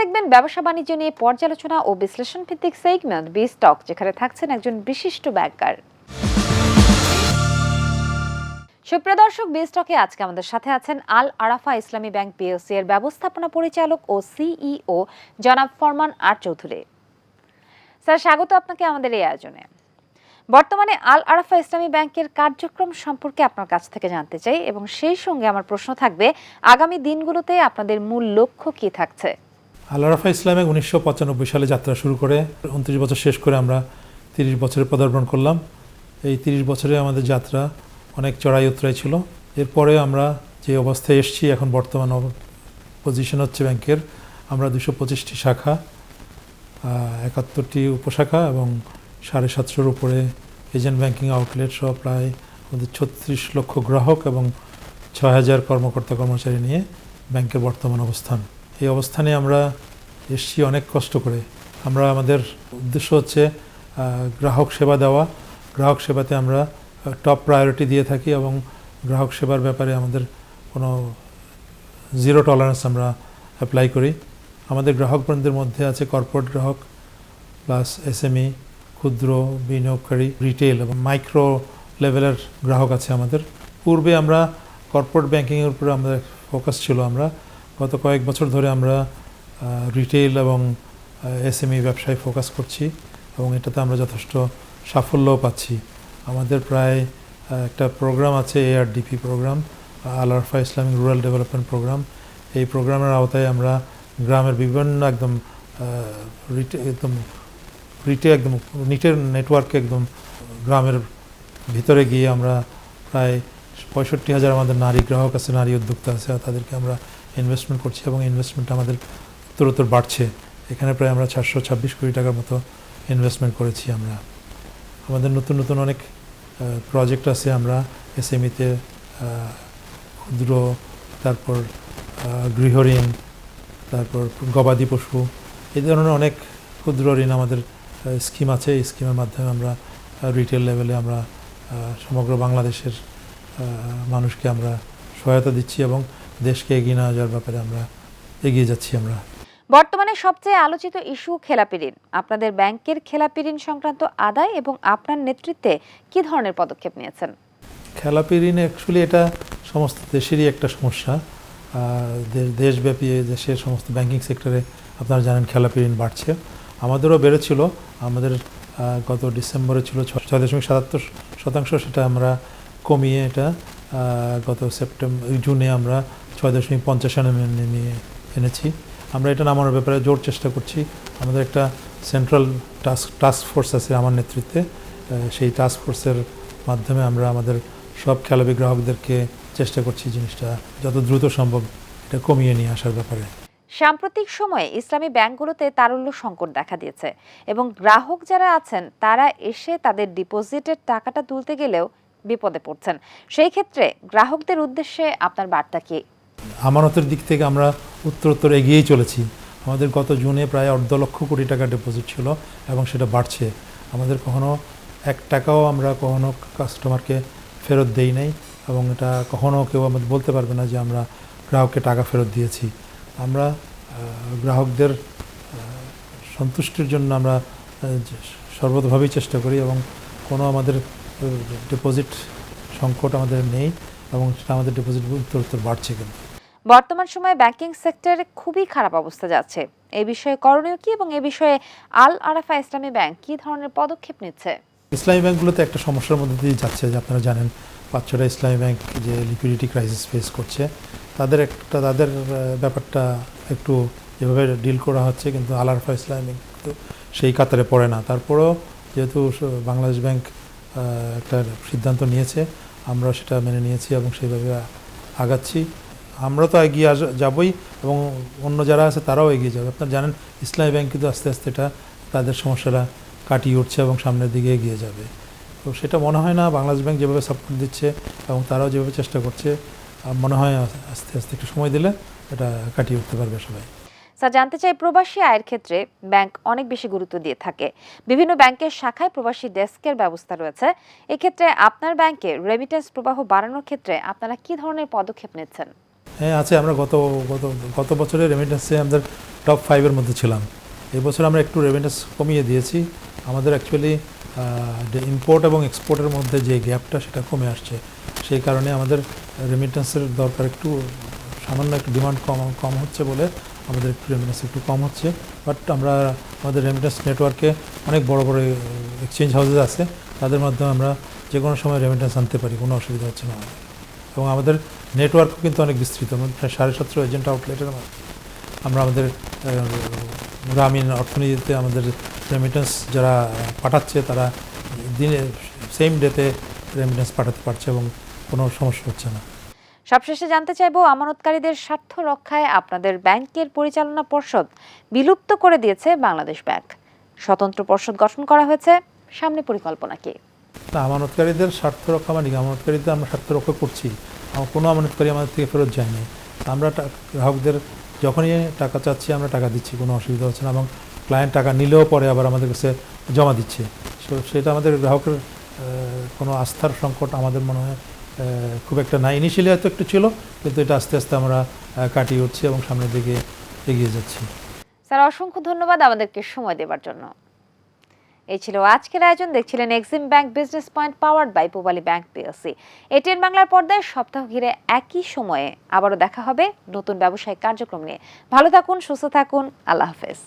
দেখবেন, ব্যবসা বাণিজ্য নিয়ে পর্যালোচনা ও বিশ্লেষণ ভিত্তিক সেগমেন্ট বি স্টক যেখানে থাকছেন একজন বিশিষ্ট ব্যাংকার। সুপ্রিয় দর্শক বি স্টকে আজকে আমাদের সাথে আছেন আল আরাফা ইসলামী ব্যাংক পিএলসি এর ব্যবস্থাপনা পরিচালক ও সিইও জনাব ফরমান আর চৌধুরী। স্যার, স্বাগত আপনাকে আমাদের এই আয়োজনে। বর্তমানে আল আরাফা ইসলামী ব্যাংকের কার্যক্রম সম্পর্কে আপনার কাছ থেকে জানতে চাই এবং সেই সঙ্গে আমার প্রশ্ন থাকবে, আগামী দিনগুলোতে আপনাদের মূল লক্ষ্য কি থাকছে? আল্লারাফা ইসলামে উনিশশো পঁচানব্বই সালে যাত্রা শুরু করে, উনত্রিশ বছর শেষ করে আমরা তিরিশ বছরে পদার্পণ করলাম। এই তিরিশ বছরে আমাদের যাত্রা অনেক চড়াই উতরাই ছিল। এরপরে আমরা যে অবস্থায় এসেছি, এখন বর্তমান পজিশন হচ্ছে ব্যাংকের। আমরা দুশো পঁচিশটি শাখা একাত্তরটি উপশাখা এবং সাড়ে সাতশোর উপরে এজেন্ট ব্যাংকিং আউটলেট সহ প্রায় আমাদের ছত্রিশ লক্ষ গ্রাহক এবং ছয় হাজার কর্মকর্তা কর্মচারী নিয়ে ব্যাংকের বর্তমান অবস্থান। এই অবস্থানে আমরা এসছি অনেক কষ্ট করে। আমরা, আমাদের উদ্দেশ্য হচ্ছে গ্রাহক সেবা দেওয়া। গ্রাহক সেবাতে আমরা টপ প্রায়োরিটি দিয়ে থাকি এবং গ্রাহক সেবার ব্যাপারে আমাদের কোনো জিরো টলারেন্স আমরা অ্যাপ্লাই করি। আমাদের গ্রাহকবৃন্দের মধ্যে আছে কর্পোরেট গ্রাহক প্লাস এসএমই ক্ষুদ্র, বিনিয়োগকারী রিটেল এবং মাইক্রো লেভেলের গ্রাহক আছে আমাদের। পূর্বে আমরা কর্পোরেট ব্যাংকিংয়ের উপরে আমাদের ফোকাস ছিল আমরা। গত কয়েক বছর ধরে আমরা রিটেল এবং এসএমই ব্যবসায় ফোকাস করছি এবং এটাতে আমরা যথেষ্ট সাফল্যও পাচ্ছি। আমাদের প্রায় একটা প্রোগ্রাম আছে এআরডিপি প্রোগ্রাম আলারফা ইসলামিক রুরাল ডেভেলপমেন্ট প্রোগ্রাম এই প্রোগ্রামের আওতায় আমরা গ্রামের বিভিন্ন একদম একদম রিটে একদম নিটের নেটওয়ার্কে একদম গ্রামের ভিতরে গিয়ে আমরা প্রায় পঁয়ষট্টি হাজার আমাদের নারী গ্রাহক আছে, নারী উদ্যোক্তা আছে তাদেরকে আমরা ইনভেস্টমেন্ট করছি এবং ইনভেস্টমেন্ট আমাদের উত্তরোত্তর বাড়ছে। এখানে প্রায় আমরা চারশো ছাব্বিশ কোটি টাকার মতো ইনভেস্টমেন্ট করেছি আমরা। আমাদের নতুন নতুন অনেক প্রজেক্ট আছে আমরা। এসএমইতে ক্ষুদ্র, তারপর গৃহঋণ তারপর গবাদি পশু। এই ধরনের অনেক ক্ষুদ্র ঋণ আমাদের স্কিম আছে। এই স্কিমের মাধ্যমে আমরা রিটেল লেভেলে আমরা সমগ্র বাংলাদেশের মানুষকে আমরা সহায়তা দিচ্ছি এবং দেশকে এগিয়ে নিয়ে যাওয়ার ব্যাপারে আমরা এগিয়ে যাচ্ছি আমরা। বর্তমানে সবচেয়ে আলোচিত ইস্যু খেলাপি ঋণ আপনাদের ব্যাংকের খেলাপি ঋণ সংক্রান্ত আদায় এবং আপনার নেতৃত্বে কি ধরনের পদক্ষেপ নিয়েছেন? খেলাপি ঋণ অ্যাকচুয়ালি এটা সমস্ত দেশেরই একটা সমস্যা। দেশব্যাপী দেশের সমস্ত ব্যাংকিং সেক্টরে আপনারা জানেন খেলাপি ঋণ বাড়ছে। আমাদেরও বেড়েছিল। আমাদের গত ডিসেম্বরে ছিল ছয় দশমিক সাতাত্তর শতাংশ। সেটা আমরা কমিয়ে এটা গত সেপ্টেম্বর জুনে আমরা ছয় দশমিক পঞ্চাশে নিয়ে এনেছি। আমরা এটা নামানোর ব্যাপারে জোর চেষ্টা করছি। আমাদের একটা সেন্ট্রাল টাস্ক টাস্ক ফোর্স আছে আমার নেতৃত্বে। সেই টাস্ক ফোর্সের মাধ্যমে আমরা আমাদের সব খেলাপি গ্রাহকদেরকে চেষ্টা করছি জিনিসটা যত দ্রুত সম্ভব এটা কমিয়ে নিয়ে আসার ব্যাপারে। সাম্প্রতিক সময়ে ইসলামী ব্যাংকগুলোতে তারল্য সংকট দেখা দিয়েছে এবং গ্রাহক যারা আছেন, তারা এসে তাদের ডিপোজিটের টাকাটা তুলতে গেলেও বিপদে পড়ছেন। সেই ক্ষেত্রে গ্রাহকদের উদ্দেশ্যে আপনার বার্তা কি? আমানতের দিক থেকে আমরা উত্তরোত্তর এগিয়েই চলেছি। আমাদের গত জুনে প্রায় অর্ধ লক্ষ কোটি টাকা ডিপোজিট ছিল এবং সেটা বাড়ছে। আমাদের কখনো এক টাকাও আমরা কখনো কাস্টমারকে ফেরত দেই নাই এবং এটা কখনো কেউ আমাদের বলতে পারবে না যে আমরা গ্রাহককে টাকা ফেরত দিয়েছি। আমরা গ্রাহকদের সন্তুষ্টির জন্য আমরা সর্বতভাবেই চেষ্টা করি এবং কোনো আমাদের ডিপোজিট সংকট আমাদের নেই এবং সেটা আমাদের ডিপোজিট উত্তর উত্তর বাড়ছে কিন্তু বর্তমান সময়ে ব্যাংকিং সেক্টরে খুবই খারাপ অবস্থা যাচ্ছে। এই বিষয়ে করণীয় কি এবং এ বিষয়ে আল আরাফা ইসলামী ব্যাংক কি ধরনের পদক্ষেপ নিচ্ছে? ইসলামী ব্যাংকগুলোতে একটা সমস্যার মধ্যে দিয়ে যাচ্ছে, যে আপনারা জানেন ছটা ইসলামী ব্যাংক যে লিকুইডিটি ক্রাইসিস ফেস করছে, তাদের একটা, তাদের ব্যাপারটা একটু যেভাবে ডিল করা হচ্ছে, কিন্তু আলারফা ইসলামী ব্যাংক কিন্তু সেই কাতারে পড়ে না। তারপরেও যেহেতু বাংলাদেশ ব্যাংক একটা সিদ্ধান্ত নিয়েছে, আমরা সেটা মেনে নিয়েছি এবং সেইভাবে আগাচ্ছি। আমরা তো এগিয়ে আস, যাবই এবং অন্য যারা আছে তারাও এগিয়ে যাবে। আপনারা জানেন, ইসলামী ব্যাংক কিন্তু আস্তে আস্তে এটা তাদের সমস্যাটা কাটিয়ে উঠছে এবং সামনের দিকে এগিয়ে যাবে। তো সেটা মনে হয় না, বাংলাদেশ ব্যাংক যেভাবে সাপোর্ট দিচ্ছে এবং তারাও যেভাবে চেষ্টা করছে মনে হয় আস্তে আস্তে একটু সময় দিলে এটা কাটিয়ে উঠতে পারবে সবাই। স্যার, জানতে চাই প্রবাসী আয়ের ক্ষেত্রে ব্যাংক অনেক বেশি গুরুত্ব দিয়ে থাকে। বিভিন্ন ব্যাংকের শাখায় প্রবাসী ডেস্কের ব্যবস্থা রয়েছে। এক্ষেত্রে আপনার ব্যাংকে রেমিটেন্স প্রবাহ বাড়ানোর ক্ষেত্রে আপনারা কি ধরনের পদক্ষেপ নিচ্ছেন? হ্যাঁ আছে, আমরা গত গত গত বছরের রেমিটেন্সে আমাদের টপ ফাইভের মধ্যে ছিলাম। এবছর আমরা একটু রেমিটেন্স কমিয়ে দিয়েছি। আমাদের অ্যাকচুয়ালি ইম্পোর্ট এবং এক্সপোর্টের মধ্যে যে গ্যাপটা সেটা কমে আসছে। সেই কারণে আমাদের রেমিটেন্সের দরকার একটু, সামান্য একটু ডিমান্ড কম কম হচ্ছে বলে আমাদের একটু রেমিটেন্স একটু কম হচ্ছে। বাট আমরা আমাদের রেমিটেন্স নেটওয়ার্কে অনেক বড় বড় এক্সচেঞ্জ হাউসেস আছে। তাদের মাধ্যমে আমরা যে কোনো সময় রেমিটেন্স আনতে পারি, কোনো অসুবিধা হচ্ছে না এবং আমাদের নেটওয়ার্কও কিন্তু অনেক বিস্তৃত আমাদের প্রায় সাড়ে সতেরো এজেন্ট আউটলেটের আমরা আমাদের গ্রামীণ অর্থনীতিতে আমাদের রেমিটেন্স যারা পাঠাচ্ছে তারা দিনে সেম ডেতে রেমিটেন্স পাঠাতে পারছে এবং কোনো সমস্যা হচ্ছে না। সবশেষে জানতে চাইব আমানতকারীদের স্বার্থ রক্ষায় আপনাদের ব্যাংকের পরিচালনা পর্ষদ বিলুপ্ত করে দিয়েছে বাংলাদেশ ব্যাংক। স্বতন্ত্র পর্ষদ গঠন করা হয়েছে সামনে পরিকল্পনা কি? আমানতকারীদের স্বার্থ রক্ষা মানে আমানতকারীদের আমরা স্বার্থ রক্ষা করছি। কোনো আমানতকারী আমাদের থেকে ফেরত যায়নি। আমরা গ্রাহকদের যখনই টাকা চাচ্ছি, আমরা টাকা দিচ্ছি, কোনো অসুবিধা হচ্ছে না এবং ক্লায়েন্ট টাকা নিলেও পরে আবার আমাদের কাছে জমা দিচ্ছে। সেটা আমাদের গ্রাহকের কোনো আস্থার সংকট আমাদের মনে হয় খুব একটা না ইনিশিয়ালি হয়তো একটু ছিল, কিন্তু এটা আস্তে আস্তে আমরা কাটিয়ে উঠছি এবং সামনের দিকে এগিয়ে যাচ্ছি। স্যার, অসংখ্য ধন্যবাদ আমাদেরকে সময় দেওয়ার জন্য। এই ছিল আজকের আয়োজন। দেখছিলেন Exim bank business point powered by Pubali bank PLC ATN বাংলার পর্দায় সপ্তাহ ঘিরে একই সময়ে আবারও দেখা হবে নতুন ব্যবসায়িক কার্যক্রম নিয়ে। ভালো থাকুন, সুস্থ থাকুন, আল্লাহ হাফেজ।